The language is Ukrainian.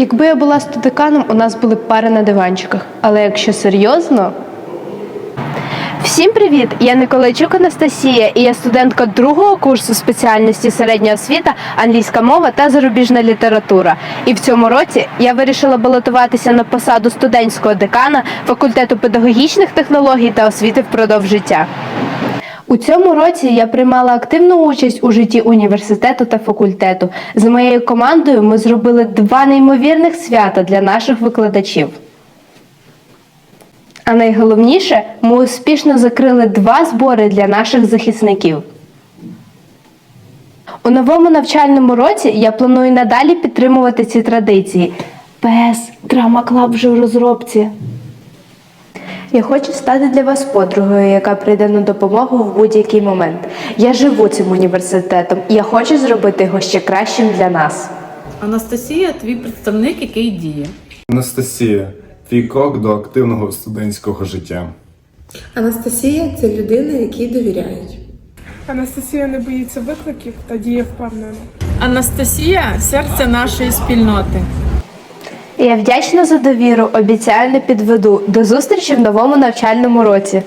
Якби я була студиканом, у нас були пари на диванчиках. Але якщо серйозно. Всім привіт! Я Николайчук Анастасія, і я студентка другого курсу спеціальності середня освіта, англійська мова та зарубіжна література. І в цьому році я вирішила балотуватися на посаду студентського декана факультету педагогічних технологій та освіти впродовж життя. У цьому році я приймала активну участь у житті університету та факультету. З моєю командою ми зробили два неймовірних свята для наших викладачів. А найголовніше, ми успішно закрили два збори для наших захисників. У новому навчальному році я планую надалі підтримувати ці традиції. ПС Драма Клаб вже у розробці. Я хочу стати для вас подругою, яка прийде на допомогу в будь-який момент. Я живу цим університетом, і я хочу зробити його ще кращим для нас. Анастасія, твій представник, який діє. Анастасія, твій крок до активного студентського життя. Анастасія це людина, якій довіряють. Анастасія не боїться викликів та діє впевнено. Анастасія серце нашої спільноти. Я вдячна за довіру, обіцяю не підведу. До зустрічі в новому навчальному році.